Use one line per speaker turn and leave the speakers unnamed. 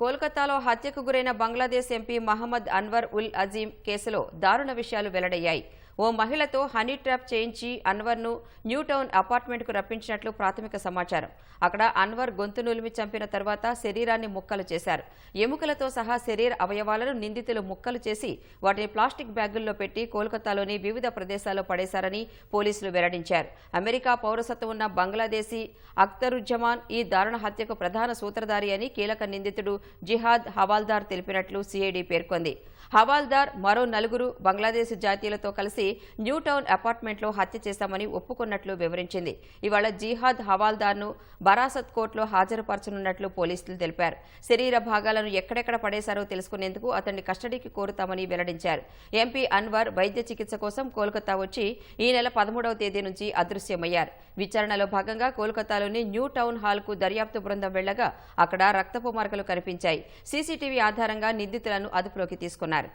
కోల్కతాలో హత్యకు గురైన బంగ్లాదేశ్ ఎంపీ మహమ్మద్ అన్వర్ ఉల్ అజీం కేసులో దారుణ విషయాలు వెల్లడయ్యాయి. ఓ మహిళతో హనీ ట్రాప్ చేయించి అన్వర్ను న్యూ టౌన్ అపార్ట్మెంట్కు రప్పించినట్లు ప్రాథమిక సమాచారం. అక్కడ అన్వర్ గొంతు నులిమి చంపిన తర్వాత శరీరాన్ని ముక్కలు చేశారు. ఎముకలతో సహా శరీర అవయవాలను నిందితులు ముక్కలు చేసి వాటిని ప్లాస్టిక్ బ్యాగుల్లో పెట్టి కోల్కతాలోని వివిధ ప్రదేశాల్లో పడేశారని పోలీసులు వెల్లడించారు. అమెరికా పౌరసత్వం ఉన్న బంగ్లాదేశీ అఖ్తరుజ్జమాన్ ఈ దారుణ హత్యకు ప్రధాన సూత్రధారి అని కీలక నిందితుడు జిహాద్ హవాల్దార్ తెలిపినట్లు సిఐడి పేర్కొంది. హవాల్దార్ మరో నలుగురు బంగ్లాదేశ్ జాతీయులతో కలిసి న్యూ టౌన్ అపార్ట్మెంట్లో హత్య చేశామని ఒప్పుకున్నట్లు వివరించింది. ఇవాళ జీహాద్ హవాల్దార్ను బరాసత్ కోర్టులో హాజరుపరచనున్నట్లు పోలీసులు తెలిపారు. శరీర భాగాలను ఎక్కడెక్కడ పడేశారో తెలుసుకునేందుకు అతన్ని కస్టడీకి కోరుతామని వెల్లడించారు. ఎంపీ అన్వర్ వైద్య చికిత్స కోసం కోల్కతా వచ్చి ఈ నెల పదమూడవ తేదీ నుంచి అదృశ్యమయ్యారు. విచారణలో భాగంగా కోల్కతాలోని న్యూ టౌన్ హాల్కు దర్యాప్తు బృందం వెళ్ళగా అక్కడ రక్తపు మార్కలు కనిపించాయి. సీసీటీవీ ఆధారంగా నిందితులను అదుపులోకి తీసుకున్నారు.